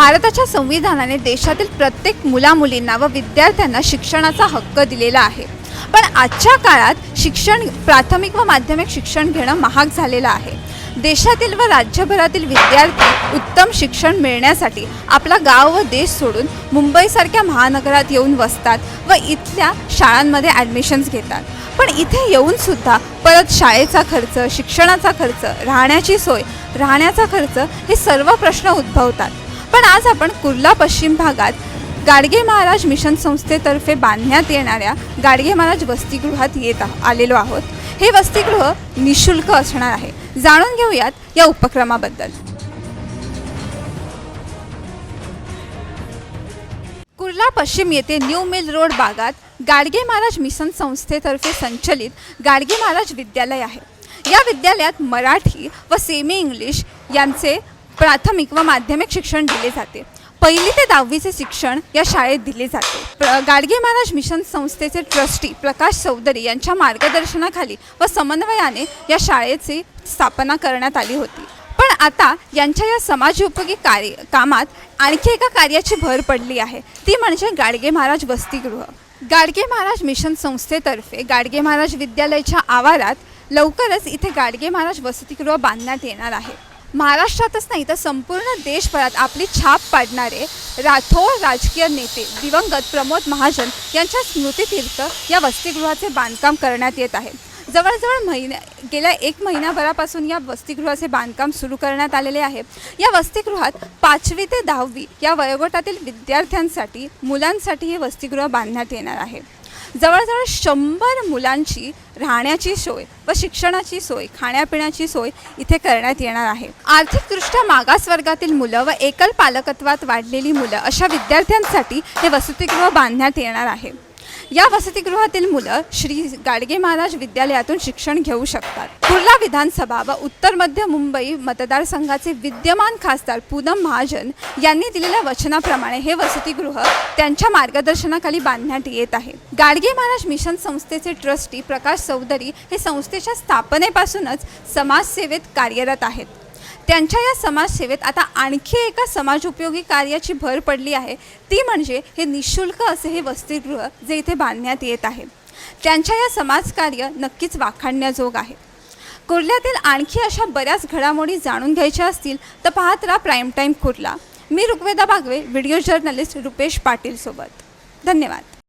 भारताच्या संविधानाने देशातील प्रत्येक मुलामुलींना व विद्यार्थ्यांना शिक्षणाचा हक्क दिलेला आहे. पण आजच्या काळात शिक्षण प्राथमिक व माध्यमिक शिक्षण घेणं महाग झालेलं आहे. देशातील व राज्यभरातील विद्यार्थी उत्तम शिक्षण मिळण्यासाठी आपला गाव व देश सोडून मुंबईसारख्या महानगरात येऊन वसतात व इथल्या शाळांमध्ये ॲडमिशन्स घेतात. पण इथे येऊन सुद्धा परत शाळेचा खर्च शिक्षणाचा खर्च राहण्याची सोय राहण्याचा खर्च हे सर्व प्रश्न उद्भवतात. पण आज आपण कुर्ला पश्चिम भागात गाडगे महाराज मिशन संस्थेतर्फे बांधण्यात येणाऱ्या गाडगे महाराज वसतिगृहात येत आलेलो आहोत. हे वसतिगृह निशुल्क असणार आहे. जाणून घेऊयात या उपक्रमाबद्दल. कुर्ला पश्चिम येथे न्यू मिल रोड भागात गाडगे महाराज मिशन संस्थेतर्फे संचलित गाडगे महाराज विद्यालय आहे. या विद्यालयात मराठी व सेमी इंग्लिश यांचे प्राथमिक व माध्यमिक शिक्षण दिले जाते. पहिली ते दहावीचे शिक्षण या शाळेत दिले जाते. गाडगे महाराज मिशन संस्थेचे ट्रस्टी प्रकाश चौधरी यांच्या मार्गदर्शनाखाली व समन्वयाने या शाळेची स्थापना करण्यात आली होती. पण आता यांच्या या समाजोपयोगी कार्य कामात आणखी एका कार्याची भर पडली आहे. ती म्हणजे गाडगे महाराज वसतिगृह. गाडगे महाराज मिशन संस्थेतर्फे गाडगे महाराज विद्यालयाच्या आवारात लवकरच इथे गाडगे महाराज वसतिगृह बांधण्यात येणार आहे. महाराष्ट्रातच नाही तर संपूर्ण देशभरात आपली छाप पाडणारे राठोड राजकीय नेते दिवंगत प्रमोद महाजन यांच्या स्मृतीतीर्थ या वसतिगृहाचे बांधकाम करण्यात येत आहे. जवळजवळ महिन्या गेल्या एक महिन्याभरापासून या वसतिगृहाचे बांधकाम सुरू करण्यात आलेले आहे. या वसतिगृहात पाचवी ते दहावी या वयोगटातील विद्यार्थ्यांसाठी मुलांसाठी हे वसतिगृह बांधण्यात येणार आहे. जवळजवळ शंभर मुलांची राहण्याची सोय व शिक्षणाची सोय खाण्यापिण्याची सोय इथे करण्यात येणार आहे. आर्थिकदृष्ट्या मागास वर्गातील मुलं व एकल पालकत्वात वाढलेली मुलं अशा विद्यार्थ्यांसाठी हे वसतिगृह बांधण्यात येणार आहे. या वसतिगृहातील मुलं श्री गाडगे महाराज विद्यालयातून शिक्षण घेऊ शकतात. कुर्ला विधानसभा व उत्तर मध्य मुंबई मतदारसंघाचे विद्यमान खासदार पूनम महाजन यांनी दिलेल्या वचनाप्रमाणे हे वसतिगृह त्यांच्या मार्गदर्शनाखाली बांधण्यात येत आहे. गाडगे महाराज मिशन संस्थेचे ट्रस्टी प्रकाश चौधरी हे संस्थेच्या स्थापनेपासूनच समाजसेवेत कार्यरत आहेत. त्यांच्या या समाजसेवेत आता आणखी एका समाजोपयोगी कार्याची भर पडली आहे. ती म्हणजे हे निशुल्क असे हे वसतिगृह जे इथे बांधण्यात येत आहे. त्यांच्या या समाजकार्य नक्कीच वाखाणण्याजोग आहे. कुर्ल्यातील आणखी अशा बऱ्याच घडामोडी जाणून घ्यायच्या असतील तर पाहत राहा प्राईम टाईम कुर्ला. मी ऋग्वेदा बागवे व्हिडिओ जर्नलिस्ट रुपेश पाटील सोबत धन्यवाद.